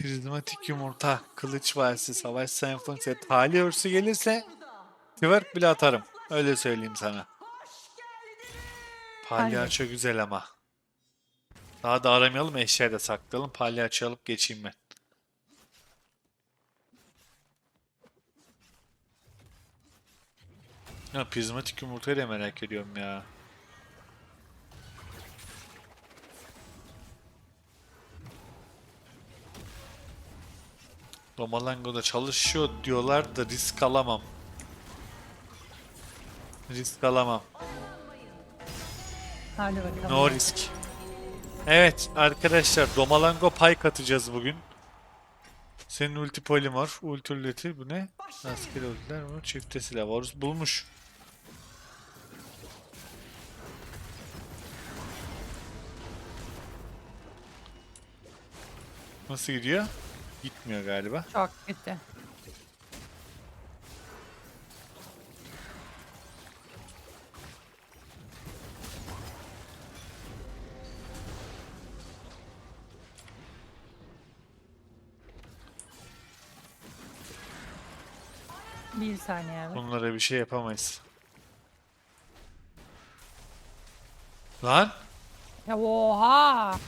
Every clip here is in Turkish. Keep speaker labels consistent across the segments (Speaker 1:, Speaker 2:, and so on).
Speaker 1: Prizmatik yumurta, kılıç valisi, savaş senfonisi, tali örsü gelirse twerk bile atarım. Öyle söyleyeyim sana. Palyaço güzel ama. Daha da aramayalım eşyayı da saklayalım. Palyaço alıp geçeyim ben. Ya prizmatik yumurtayı da merak ediyorum ya. Domalango'da çalışıyor diyorlar da risk alamam. Risk alamam.
Speaker 2: Hadi bakalım.
Speaker 1: No risk. Evet arkadaşlar Domalango pay katacağız bugün. Senin ulti polimor, ulti ulti bu ne? Rastgele ultiler bu çifte silah Varus bulmuş. Nasıl gidiyor? Gitmiyor galiba.
Speaker 2: Çok kötü. Bir saniye abi.
Speaker 1: Bunlara bir şey yapamayız. Lan
Speaker 2: Ya oha!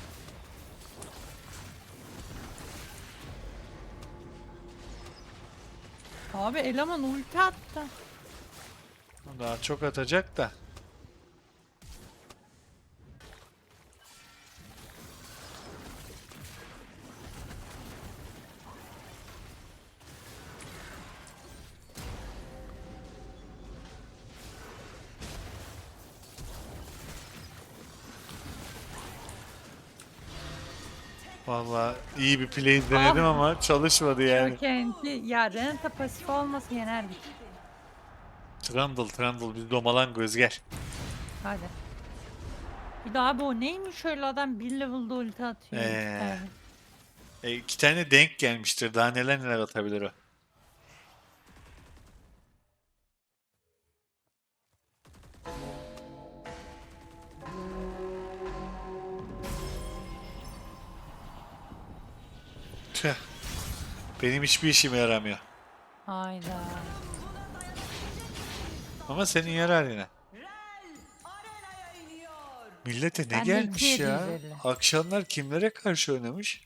Speaker 2: Abi eleman ulti attı.
Speaker 1: daha çok atacak da. Vallahi iyi bir play denedim ama çalışmadı yani.
Speaker 2: Çok enti. Ya Renata pasif olmasa yenerdik.
Speaker 1: Trundle, Trundle biz domalangoz gel.
Speaker 2: Hadi. Bir abi o neymiş öyle adam bir level'da ulti atıyor.
Speaker 1: Ee. E, iki tane denk gelmiştir. Daha neler neler atabilir o. Benim hiçbir işime yaramıyor.
Speaker 2: Hayda.
Speaker 1: Ama senin yarar yine. Millete ne
Speaker 2: Ben
Speaker 1: gelmiş ya?
Speaker 2: 750.
Speaker 1: Akşamlar kimlere karşı oynamış?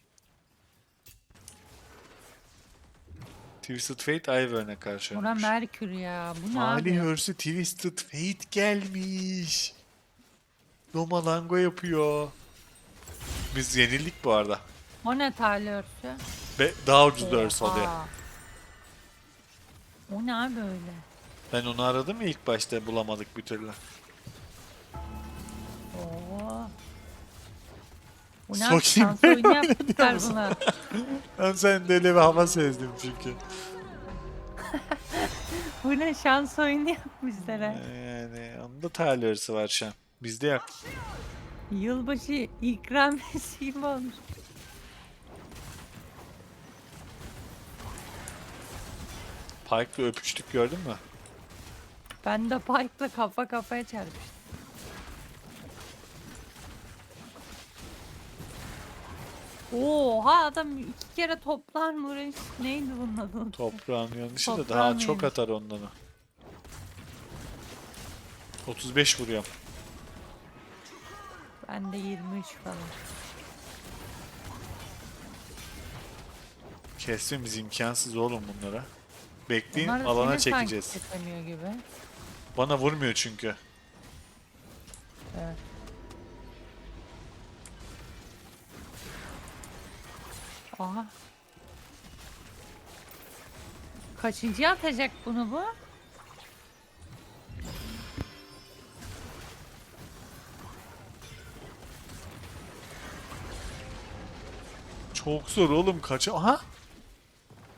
Speaker 1: Twisted Fate Ivern'e karşı
Speaker 2: Buna
Speaker 1: oynamış.
Speaker 2: Merkür ya. Bu ne
Speaker 1: Mali? Hırs'ı Twisted Fate gelmiş. Domalango yapıyor. Biz yenildik bu arada.
Speaker 2: O ne tali örtü?
Speaker 1: Ve daha ucuz da örs oluyor.
Speaker 2: O ne abi öyle?
Speaker 1: Ben onu aradım ya ilk başta bulamadık bir türlü.
Speaker 2: Oo. Bu ne
Speaker 1: Sokayım
Speaker 2: abi? Şans oyunu yapmışlar buna.
Speaker 1: Ben sen deli bir hava sezdim çünkü.
Speaker 2: Bu ne şans oyunu yapmışlar ha.
Speaker 1: Yani onda talih hırsı var şu an. Bizde yok.
Speaker 2: Yılbaşı ikramiyesi gibi olmuş.
Speaker 1: Pike'la öpüştük gördün mü?
Speaker 2: Ben de Pike'la kafa kafaya çarpıştım. Oha adam iki kere toplar mı uğraş? Neydi bunun adı?
Speaker 1: Toprağın yanlışı da
Speaker 2: Toprağın
Speaker 1: daha çok
Speaker 2: yanlışı.
Speaker 1: atar ondan o. 35 vuruyorum.
Speaker 2: Ben de 23 falan.
Speaker 1: Kesmemiz imkansız oğlum bunlara. Bekleyin
Speaker 2: Bunlar da
Speaker 1: alana
Speaker 2: seni sanki
Speaker 1: çekeceğiz.
Speaker 2: gibi.
Speaker 1: Bana vurmuyor çünkü.
Speaker 2: Evet. Aha. Kaçıncı atacak bunu bu?
Speaker 1: Çok zor oğlum kaç... Aha!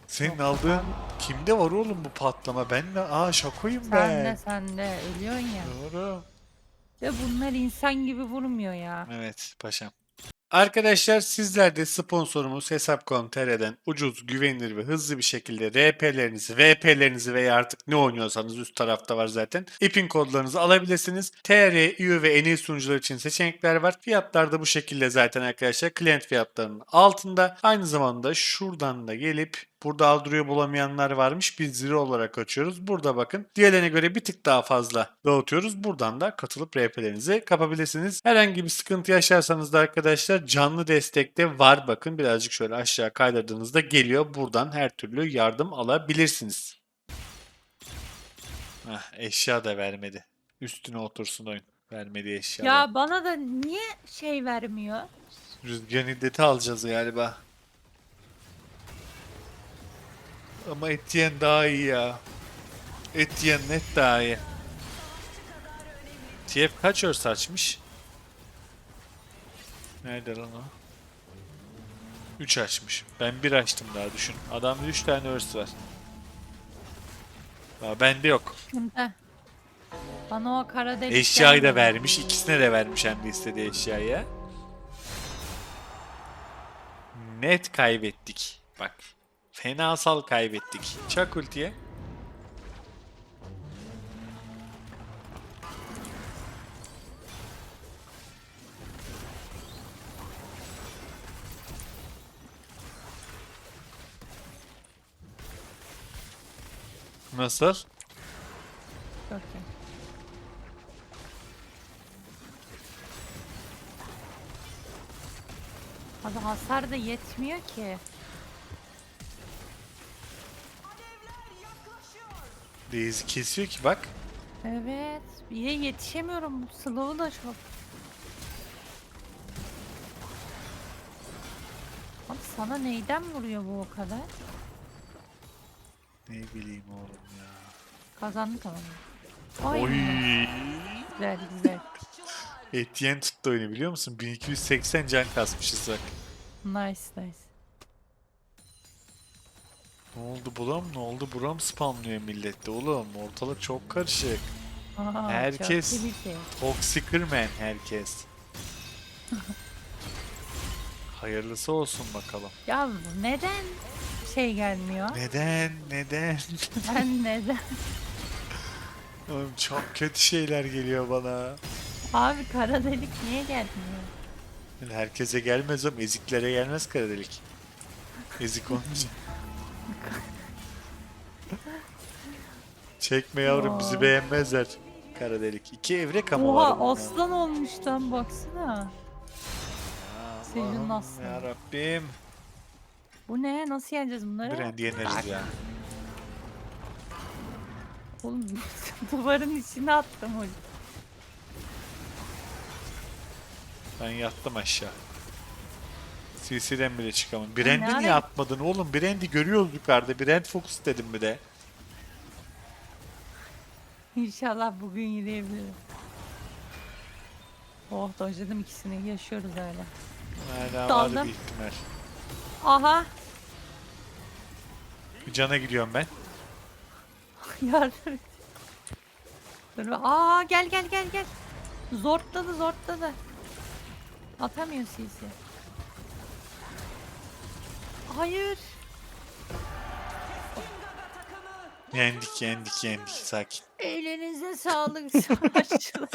Speaker 1: Senin aldığın kimde var oğlum bu patlama? Ben de aa şakoyum
Speaker 2: Sen
Speaker 1: ben.
Speaker 2: de sen de ölüyorsun ya.
Speaker 1: Doğru.
Speaker 2: Ve bunlar insan gibi vurmuyor ya.
Speaker 1: Evet paşam. Arkadaşlar sizler de sponsorumuz Hesap.com.tr'den ucuz, güvenilir ve hızlı bir şekilde RP'lerinizi, VP'lerinizi veya artık ne oynuyorsanız üst tarafta var zaten. İpin kodlarınızı alabilirsiniz. TR, EU ve iyi sunucular için seçenekler var. Fiyatlar da bu şekilde zaten arkadaşlar. Client fiyatlarının altında. Aynı zamanda şuradan da gelip Burada aldırıyor bulamayanlar varmış. Biz zero olarak açıyoruz. Burada bakın. Diğerlerine göre bir tık daha fazla dağıtıyoruz. Buradan da katılıp RP'lerinizi kapabilirsiniz. Herhangi bir sıkıntı yaşarsanız da arkadaşlar canlı destekte var. Bakın birazcık şöyle aşağı kaydırdığınızda geliyor. Buradan her türlü yardım alabilirsiniz. Hah, eşya da vermedi. Üstüne otursun oyun. Vermedi eşya.
Speaker 2: Ya bana da niye şey vermiyor?
Speaker 1: Rüzgar iddeti alacağız galiba. Ama Etienne daha iyi ya. Etienne net daha iyi. TF kaç örs açmış? Nerede lan o? 3 açmış. Ben 1 açtım daha düşün. Adamda 3 tane örs var. Aa, bende yok.
Speaker 2: Şimdi. Bana o kara delik
Speaker 1: Eşyayı da vermiş. ikisine de vermiş hem de istediği eşyayı. Net kaybettik. Bak. Fenasal kaybettik. Çak ultiye. Nasıl?
Speaker 2: İyi. Abi hasar da yetmiyor ki.
Speaker 1: Daisy kesiyor ki bak.
Speaker 2: Evet. De yetişemiyorum. Slow'u da çok. Abi sana neyden vuruyor bu o kadar?
Speaker 1: Ne bileyim oğlum ya.
Speaker 2: Kazandık ama. Ay.
Speaker 1: Oy.
Speaker 2: Güzel güzel.
Speaker 1: Etienne tuttu oyunu biliyor musun? 1280 can kasmışız bak.
Speaker 2: Nice nice.
Speaker 1: Ne oldu buram ne oldu buram spamlıyor millette oğlum. Ortalık çok karışık.
Speaker 2: Aa,
Speaker 1: Herkes-
Speaker 2: bir şey.
Speaker 1: Herkes. Hayırlısı olsun bakalım.
Speaker 2: Ya neden şey gelmiyor?
Speaker 1: Neden? Neden?
Speaker 2: Ben neden?
Speaker 1: Oğlum çok kötü şeyler geliyor bana.
Speaker 2: Abi kara delik niye gelmiyor?
Speaker 1: Herkese gelmez ama eziklere gelmez kara delik. Ezik olunca. Çekme yavrum bizi
Speaker 2: Aa.
Speaker 1: beğenmezler. Kara delik. İki evrek ama
Speaker 2: Oha
Speaker 1: var. bunun.
Speaker 2: aslan olmuş lan baksana. Senin
Speaker 1: Allah'ım
Speaker 2: aslanı.
Speaker 1: Yarabbim.
Speaker 2: Bu ne? Nasıl yeneceğiz bunları?
Speaker 1: Brand yeneriz ya.
Speaker 2: Oğlum duvarın içine attım o.
Speaker 1: Ben yattım aşağı. CC'den bile çıkamam. Brand'i niye atmadın oğlum? Brand'i görüyoruz yukarıda. Brand Focus dedim bir de.
Speaker 2: İnşallah bugün yürüyebilirim. Oh dojladım ikisini yaşıyoruz öyle.
Speaker 1: Hala var bir ihtimal.
Speaker 2: Aha
Speaker 1: cana gidiyorum ben.
Speaker 2: yardım et. Dur Aa gel gel gel gel. Zortladı zortladı. Atamıyor CC. Hayır.
Speaker 1: Yendik yendik yendik. Sakin.
Speaker 2: Elinize sağlık savaşçılar.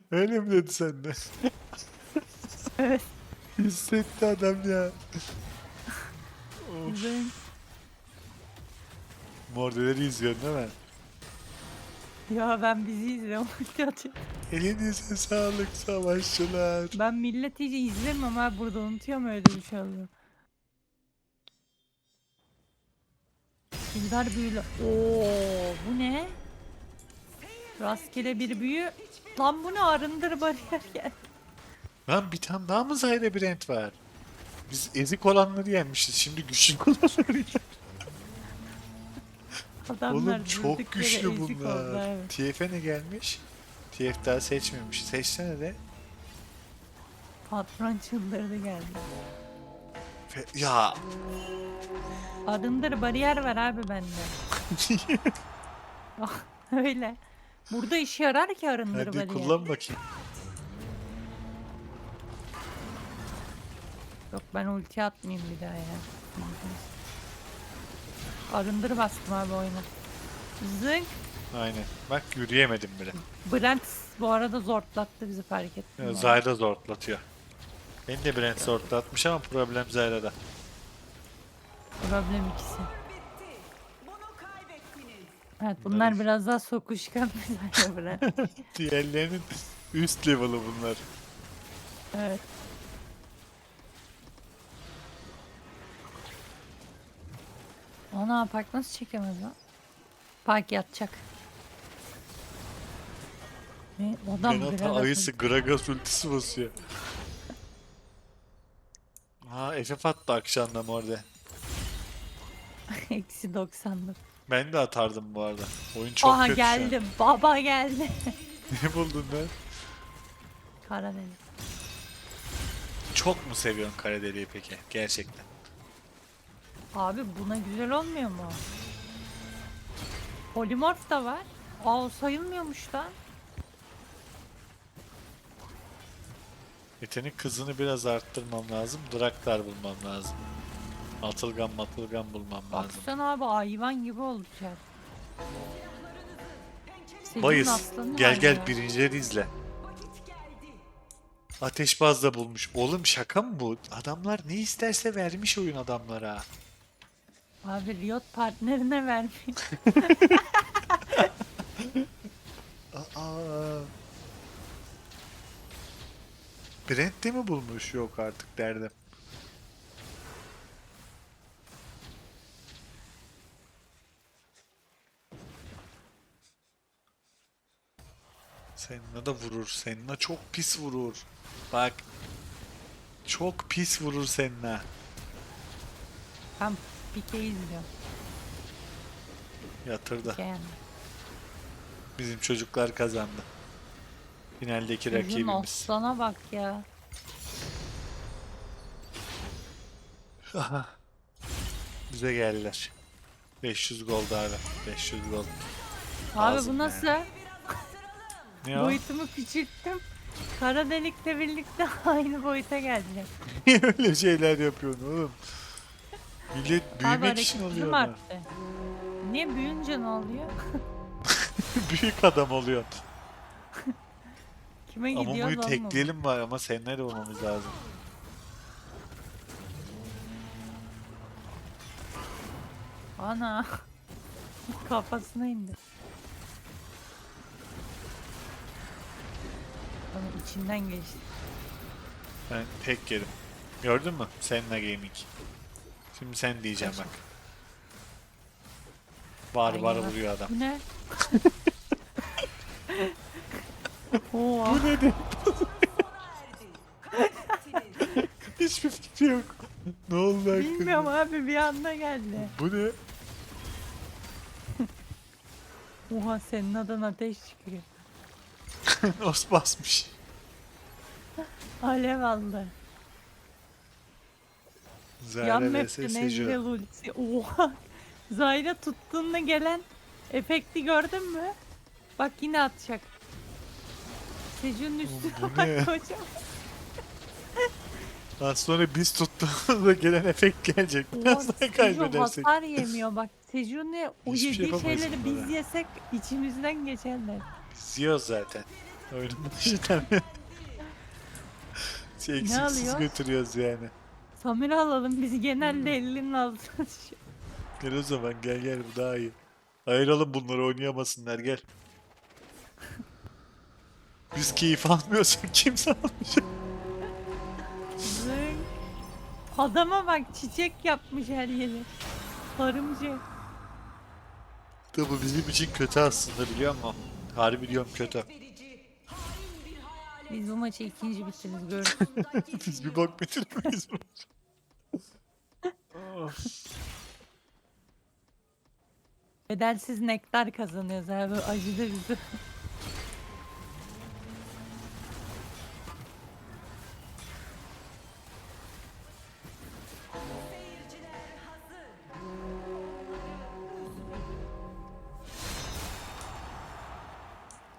Speaker 1: Öyle mi dedi sende?
Speaker 2: evet.
Speaker 1: Hissetti adam ya. Of.
Speaker 2: Ben...
Speaker 1: Mordeleri izliyorsun değil mi?
Speaker 2: Ya ben bizi izliyorum.
Speaker 1: Elinize sağlık savaşçılar.
Speaker 2: ben millet iyice izlerim ama burada unutuyorum öyle bir şey oluyor. Sildar büyülü. Oo, bu ne? Rastgele bir büyü. Lan bu ne arındır bariyer gel.
Speaker 1: Lan bir tane daha mı Zayre Brand var? Biz ezik olanları yenmişiz. Şimdi güçlü olanları yen-
Speaker 2: Adamlar
Speaker 1: Oğlum çok
Speaker 2: durduk yere
Speaker 1: güçlü
Speaker 2: ezik oldu,
Speaker 1: bunlar.
Speaker 2: evet.
Speaker 1: TF'e ne gelmiş? TF daha seçmemiş. Seçsene de.
Speaker 2: Patron çıldırdı geldi.
Speaker 1: Fe- ya
Speaker 2: Arındır bariyer var abi bende. Ah, Öyle. Burada işe yarar ki arındır
Speaker 1: Hadi
Speaker 2: bariyer.
Speaker 1: kullan bakayım.
Speaker 2: Yok ben ulti atmayayım bir daha ya. Arındır bastım abi oyuna. Zınk.
Speaker 1: Aynen. Bak yürüyemedim bile.
Speaker 2: Brent bu arada zortlattı bizi fark ettim.
Speaker 1: Ya. Zayda zortlatıyor. Beni de Brent zortlatmış ama problem Zayra'da.
Speaker 2: Problem ikisi.
Speaker 3: Bunu kaybettiniz.
Speaker 2: Evet bunlar biraz daha sokuşkan bir Brent.
Speaker 1: Diğerlerinin üst level'ı bunlar.
Speaker 2: evet. Ana park nasıl çekemez lan? Park yatacak. Ne? Adam
Speaker 1: Renata
Speaker 2: Gragas'ın-
Speaker 1: ayısı Gragas ultisi basıyor. Ha FF attı akşamdan orada.
Speaker 2: Eksi 90'lık.
Speaker 1: Ben de atardım bu arada. Oyun çok
Speaker 2: Aha
Speaker 1: kötü şu an.
Speaker 2: geldi. Baba geldi.
Speaker 1: Ne buldun lan?
Speaker 2: Karadeniz.
Speaker 1: Çok mu seviyorsun Karadeli'yi peki? Gerçekten.
Speaker 2: Abi buna güzel olmuyor mu? Polimorf da var. Aa o sayılmıyormuş lan.
Speaker 1: Yetenek kızını biraz arttırmam lazım. Draktar bulmam lazım. Atılgan matılgan bulmam lazım.
Speaker 2: Baksana abi hayvan gibi olacak. Senin
Speaker 1: Bayız.
Speaker 2: aslanı
Speaker 1: Gel
Speaker 2: var
Speaker 1: gel
Speaker 2: ya.
Speaker 1: birincileri izle. Ateşbaz da bulmuş. Oğlum şaka mı bu? Adamlar ne isterse vermiş oyun adamlara.
Speaker 2: Abi Riot partnerine vermiş.
Speaker 1: Aa. Brent de mi bulmuş? Yok artık derdim. Seninle de vurur. Seninle çok pis vurur. Bak. Çok pis vurur seninle.
Speaker 2: Ben pike izliyorum.
Speaker 1: Yatırdı.
Speaker 2: Yani.
Speaker 1: Bizim çocuklar kazandı. Finaldeki
Speaker 2: Çocuğun
Speaker 1: rakibimiz.
Speaker 2: aslana bak ya.
Speaker 1: Aha. Bize geldiler. 500 gold abi. 500 gold.
Speaker 2: Abi
Speaker 1: Lazım
Speaker 2: bu nasıl?
Speaker 1: Ne o?
Speaker 2: Boyutumu küçülttüm. Kara delikle birlikte aynı boyuta geldiler.
Speaker 1: Niye öyle şeyler yapıyorsun oğlum? Millet
Speaker 2: Abi
Speaker 1: büyümek için oluyor
Speaker 2: arttı? Niye büyüyünce ne oluyor?
Speaker 1: Büyük adam oluyor.
Speaker 2: Kime
Speaker 1: Ama
Speaker 2: gidiyor
Speaker 1: bunu tekleyelim var ama seninle de olmamız lazım.
Speaker 2: Ana. Kafasına indi. Ama içinden geçti.
Speaker 1: Ben tek yedim. Gördün mü? Seninle gaming. Şimdi sen diyeceğim bak. Var
Speaker 2: Aynen.
Speaker 1: vuruyor adam.
Speaker 2: Bu ne? Oha.
Speaker 1: Hiçbir fikri yok. ne oldu hakkında?
Speaker 2: Bilmiyorum abi bir anda geldi.
Speaker 1: Bu ne?
Speaker 2: Oha senin adın ateş çıkıyor.
Speaker 1: Os basmış.
Speaker 2: Alev aldı. Yan
Speaker 1: Zahra vs
Speaker 2: map'te Nezle
Speaker 1: Seju.
Speaker 2: ultisi. Oha. Zayra tuttuğunda gelen efekti gördün mü? Bak yine atacak. Seju'nun üstüne
Speaker 1: bu
Speaker 2: bak
Speaker 1: ne?
Speaker 2: hocam.
Speaker 1: Az sonra biz tuttuğumuzda gelen efekt gelecek. Biraz daha
Speaker 2: Seju
Speaker 1: kaybedersek.
Speaker 2: hasar yemiyor bak. Seju ne? O
Speaker 1: Hiçbir şey
Speaker 2: yediği
Speaker 1: yapamayız
Speaker 2: şeyleri
Speaker 1: bunlara.
Speaker 2: biz yesek içimizden geçerler.
Speaker 1: Biz yiyoruz zaten. Oyunun beri. Şey, Eksiksiz
Speaker 2: alıyor?
Speaker 1: götürüyoruz yani.
Speaker 2: Samira alalım biz genelde elinin altına düşüyor.
Speaker 1: Gel o zaman gel gel bu daha iyi. Ayıralım bunları oynayamasınlar gel. Biz keyif almıyorsak kimse almayacak.
Speaker 2: Adama bak çiçek yapmış her yeri. Sarımcı.
Speaker 1: Tabi bizim için kötü aslında biliyor musun? Harbi diyorum kötü.
Speaker 2: Biz bu maçı ikinci bittiniz gördük.
Speaker 1: Biz bir bok bitirmeyiz bunu. Of.
Speaker 2: Bedelsiz nektar kazanıyoruz abi. Acıdı bizi.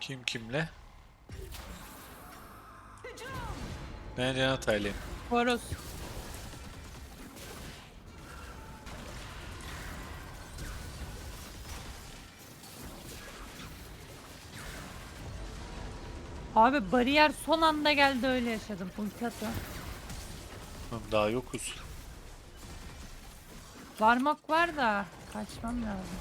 Speaker 1: Kim kimle? Ben Renat.
Speaker 2: Boros. Abi bariyer son anda geldi öyle yaşadım. Ulti atıyor.
Speaker 1: Oğlum Daha yokuz.
Speaker 2: Varmak var da kaçmam lazım.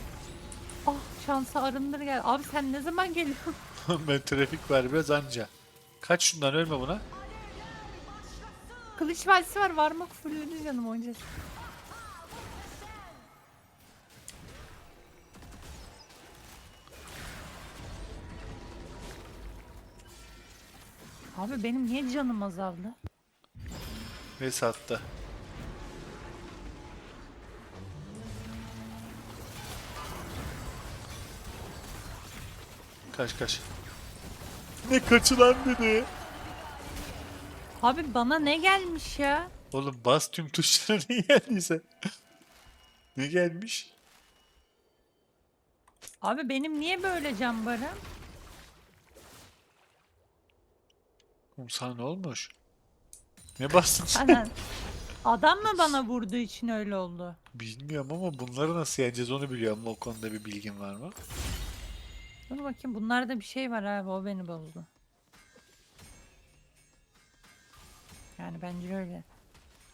Speaker 2: Ah şansa arındır gel. Abi sen ne zaman geliyorsun?
Speaker 1: ben trafik var biraz anca. Kaç şundan ölme buna.
Speaker 2: Kılıç valisi var varmak fullüydü canım oynayacağız. Abi benim niye canım azaldı?
Speaker 1: Ve sattı. Kaç kaç. Ne kaçılan dedi.
Speaker 2: Abi bana ne gelmiş ya?
Speaker 1: Oğlum bas tüm tuşlara ne geldiyse. ne gelmiş?
Speaker 2: Abi benim niye böyle can barım?
Speaker 1: Oğlum sana ne olmuş? Ne bastın sen?
Speaker 2: Adam mı bana vurduğu için öyle oldu?
Speaker 1: Bilmiyorum ama bunları nasıl yeneceğiz onu biliyorum. O konuda bir bilgin var mı?
Speaker 2: Dur bakayım bunlarda bir şey var abi o beni bozdu. Yani bence öyle.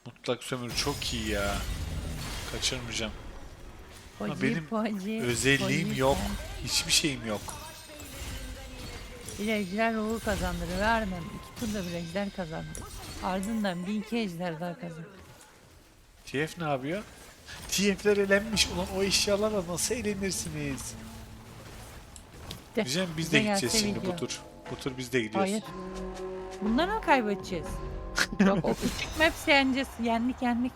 Speaker 1: Mutlak sömürü çok iyi ya. Kaçırmayacağım.
Speaker 2: Poci,
Speaker 1: benim
Speaker 2: poci,
Speaker 1: Özelliğim
Speaker 2: poci
Speaker 1: yok. Hiçbir şeyim yok.
Speaker 2: Bir ejder ruhu kazandırır. Vermem. İki turda bir ejder kazandı. Ardından bir iki ejder daha kazandı.
Speaker 1: TF ne yapıyor? TF'ler elenmiş. Ulan o eşyalarla nasıl elenirsiniz?
Speaker 2: De,
Speaker 1: Güzel biz
Speaker 2: bize
Speaker 1: de gideceğiz
Speaker 2: gelse
Speaker 1: şimdi bu
Speaker 2: video.
Speaker 1: tur. Bu tur biz de gidiyoruz.
Speaker 2: Hayır. Bunları mı kaybedeceğiz? Yok o küçük maps yeneceğiz. Yendik yendik.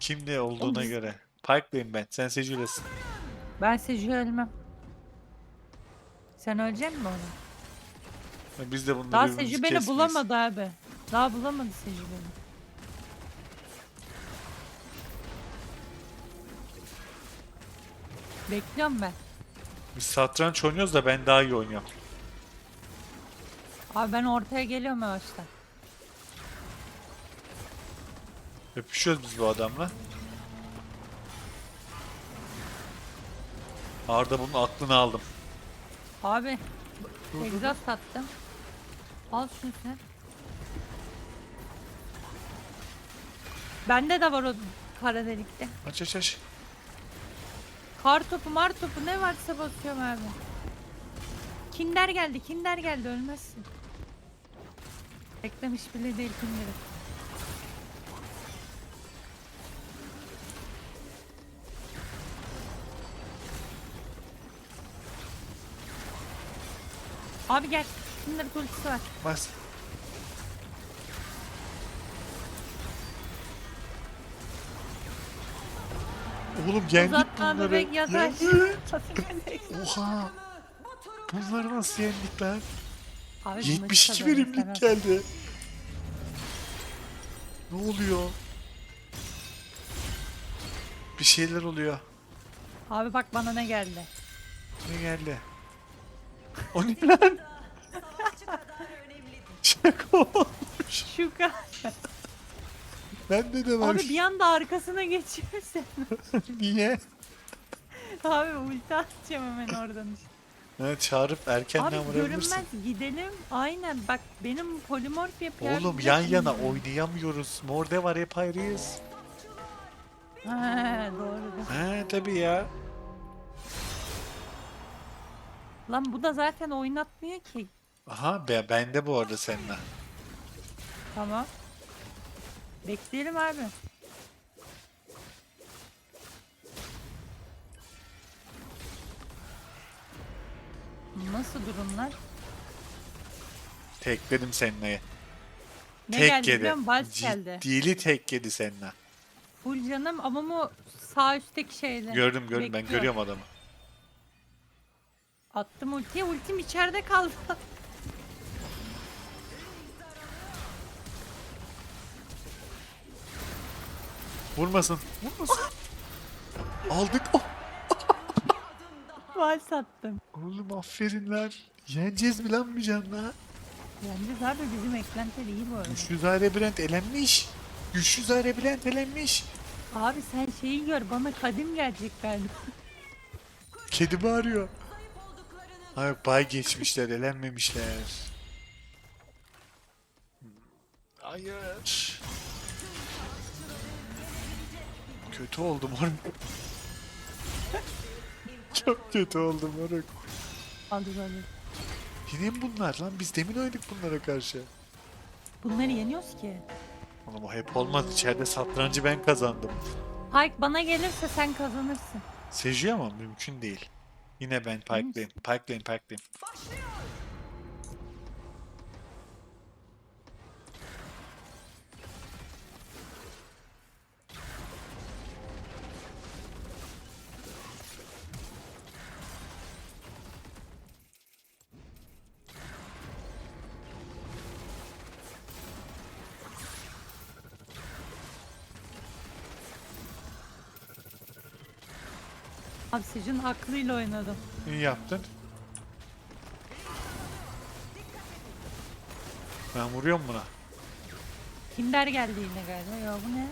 Speaker 1: Kimde olduğuna
Speaker 2: biz-
Speaker 1: göre. Pike'layım ben. Sen Sejule'sin.
Speaker 2: Ben Seju'yu ölmem. Sen ölecek misin onu?
Speaker 1: Biz de bunları
Speaker 2: Daha
Speaker 1: birbirimizi
Speaker 2: Seju beni
Speaker 1: kesmeyiz.
Speaker 2: bulamadı abi. Daha bulamadı Seju beni. Bekliyorum ben.
Speaker 1: Biz satranç oynuyoruz da ben daha iyi oynuyorum.
Speaker 2: Abi ben ortaya geliyorum yavaştan.
Speaker 1: Öpüşüyoruz biz bu adamla. Arda bunun aklını aldım.
Speaker 2: Abi egzoz attım. Al şunu sen. Bende de var o kara delikte.
Speaker 1: Aç aç aç.
Speaker 2: Kar topu mar topu ne varsa basıyorum abi. Kinder geldi kinder geldi ölmezsin. Beklemiş bile değil kinderi. Abi gel. Kinder ultisi var.
Speaker 1: Bas. Oğlum yendik
Speaker 2: Uzatma
Speaker 1: bunları.
Speaker 2: bebek yatar.
Speaker 1: Oha. Bunları nasıl yendik lan?
Speaker 2: Abi bu maçı
Speaker 1: 72
Speaker 2: kazanırız
Speaker 1: verimlilik
Speaker 2: Serhat.
Speaker 1: geldi. Ne oluyor? Bir şeyler oluyor.
Speaker 2: Abi bak bana ne geldi.
Speaker 1: Ne geldi? O ne lan? Şaka olmuş.
Speaker 2: Şu kadar.
Speaker 1: Bende de var.
Speaker 2: Abi bir anda arkasına geçiyorsun.
Speaker 1: Niye?
Speaker 2: Abi ulti atacağım hemen oradan işte.
Speaker 1: Ha, çağırıp erkenden
Speaker 2: Abi
Speaker 1: vurabilirsin.
Speaker 2: görünmez gidelim. Aynen bak benim polimorf yapıyor.
Speaker 1: Oğlum yan yana oynayamıyoruz. Morde var hep ayrıyız.
Speaker 2: Ha doğru.
Speaker 1: He tabii ya.
Speaker 2: Lan bu da zaten oynatmıyor ki.
Speaker 1: Aha be, bende bu arada seninle.
Speaker 2: Tamam. Bekleyelim abi. Nasıl durumlar?
Speaker 1: Tekledim seninle.
Speaker 2: Ne
Speaker 1: tek
Speaker 2: geldi
Speaker 1: yedi.
Speaker 2: biliyor musun? Geldi.
Speaker 1: Ciddili tek yedi seninle.
Speaker 2: Full canım ama bu sağ üstteki şeyle.
Speaker 1: Gördüm gördüm ben
Speaker 2: Bekliyor.
Speaker 1: görüyorum adamı.
Speaker 2: Attım ultiye ultim içeride kaldı.
Speaker 1: Vurmasın. Vurmasın. Aldık. Oh,
Speaker 2: Vals attım.
Speaker 1: oğlum aferin lan. Yeneceğiz mi lan?
Speaker 2: Bence abi bizim eklentiler iyi bu arada.
Speaker 1: Güçlü Zahre Brent elenmiş. Güçlü Zahre Brent elenmiş.
Speaker 2: Abi sen şeyi gör bana kadim gelecek galiba.
Speaker 1: Kedi bağırıyor. Hayır bay geçmişler elenmemişler. Hayır. Kötü oldum moruk. Çok kötü oldum moruk.
Speaker 2: Aldır aldır.
Speaker 1: Yine bunlar lan? Biz demin oynadık bunlara karşı.
Speaker 2: Bunları yeniyoruz ki.
Speaker 1: Oğlum o hep olmaz. İçeride satrancı ben kazandım.
Speaker 2: Pike bana gelirse sen kazanırsın.
Speaker 1: Sejuya ama mümkün değil. Yine ben Pike'layım. Pike'layım, Pike'layım.
Speaker 2: Abi Sejun aklıyla oynadım.
Speaker 1: İyi yaptın. Ben vuruyorum buna.
Speaker 2: Kinder geldi yine galiba. Ya bu ne?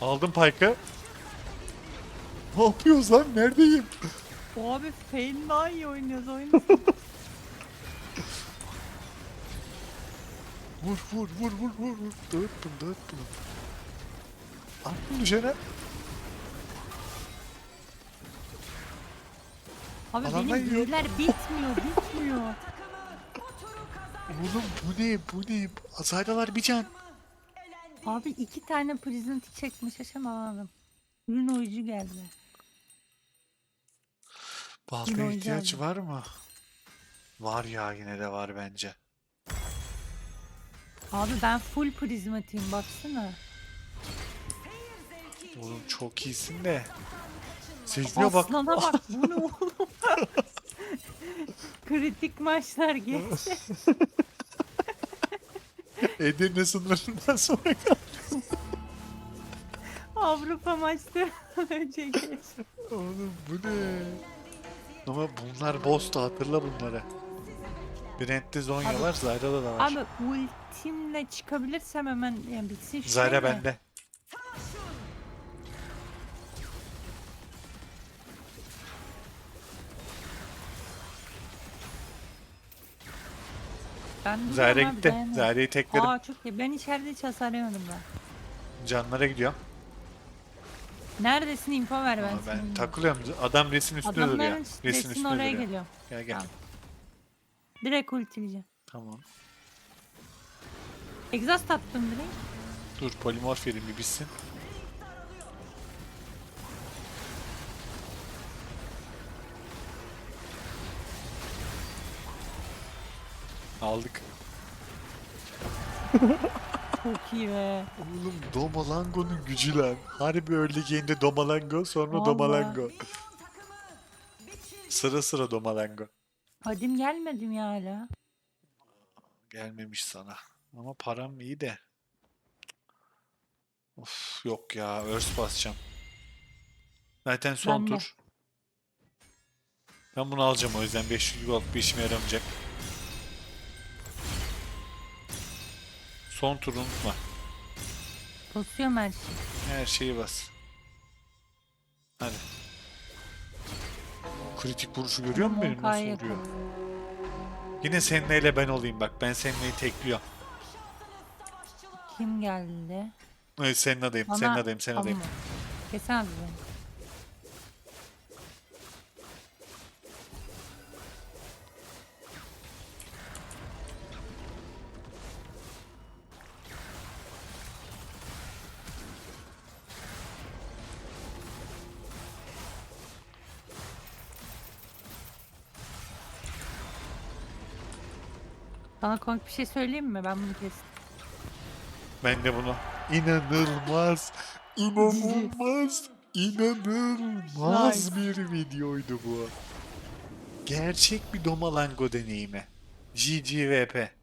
Speaker 1: Aldım Pike'ı. Ne yapıyoruz lan? Neredeyim?
Speaker 2: O abi Fane daha iyi oynuyoruz oyunu.
Speaker 1: Vur vur vur vur vur vur. Dağıt bunu dağıt bunu. At bunu Jene.
Speaker 2: Abi
Speaker 1: Alandan
Speaker 2: benim
Speaker 1: yiyor.
Speaker 2: büyüler bitmiyor bitmiyor.
Speaker 1: Oğlum bu ne bu ne? Azaydalar bir can.
Speaker 2: Abi iki tane prison tick çekmiş aşamadım. Ürün oyuncu geldi.
Speaker 1: Baltaya ihtiyaç
Speaker 2: oynayacağım.
Speaker 1: var mı? Var ya yine de var bence.
Speaker 2: Abi ben full prizmatiyim baksana.
Speaker 1: Oğlum çok iyisin de. Secdeye bak.
Speaker 2: Aslana bak bu ne oğlum? Kritik maçlar geçti.
Speaker 1: Edirne sınırından sonra
Speaker 2: Avrupa maçları önce geçti.
Speaker 1: Oğlum bu ne? Ama bunlar boss'tu hatırla bunları. Brent'te Zonya var, Zyra'da da var.
Speaker 2: Abi ultimle çıkabilirsem hemen yani bitsin şu
Speaker 1: Zyra
Speaker 2: şey de.
Speaker 1: bende.
Speaker 2: Ben abi,
Speaker 1: gitti. Zyra'yı tekledim.
Speaker 2: Aa çok iyi. Ben içeride hiç hasar yemedim ben.
Speaker 1: Canlara gidiyorum.
Speaker 2: Neredesin info ver ben sana.
Speaker 1: ben takılıyorum. Adam resin üstünde duruyor.
Speaker 2: Adamların
Speaker 1: Resin
Speaker 2: resin
Speaker 1: üstünde
Speaker 2: oraya
Speaker 1: duruyor.
Speaker 2: geliyor.
Speaker 1: Gel gel.
Speaker 2: Tamam. Direkt ultileyeceğim.
Speaker 1: Tamam.
Speaker 2: Exhaust attım direkt.
Speaker 1: Dur polimorf yerim bir bitsin. Aldık.
Speaker 2: Çok iyi be.
Speaker 1: Oğlum Domalango'nun gücü lan. Harbi early game'de Domalango sonra
Speaker 2: Vallahi.
Speaker 1: Domalango. Sıra sıra Domalango.
Speaker 2: Kadim gelmedim ya hala.
Speaker 1: Gelmemiş sana. Ama param iyi de. Of yok ya örs basacağım. Zaten son
Speaker 2: Ben de.
Speaker 1: tur. Ben bunu alacağım o yüzden 500 gold bir işime yaramayacak. Son tur unutma.
Speaker 2: Basıyorum her şeyi.
Speaker 1: Her şeyi bas. Hadi. Kritik vuruşu görüyor musun benim nasıl vuruyor? Yine Senne'yle ben olayım bak. Ben Senne'yi tekliyorum.
Speaker 2: Kim geldi?
Speaker 1: Evet Senna'dayım,
Speaker 2: Bana
Speaker 1: Senna'dayım, Senna'dayım.
Speaker 2: Kesemez beni. Sana komik bir şey söyleyeyim mi? Ben bunu kestim.
Speaker 1: Ben de bunu. İnanılmaz, inanılmaz, inanılmaz bir videoydu bu. Gerçek bir Domalango deneyimi. GGVP.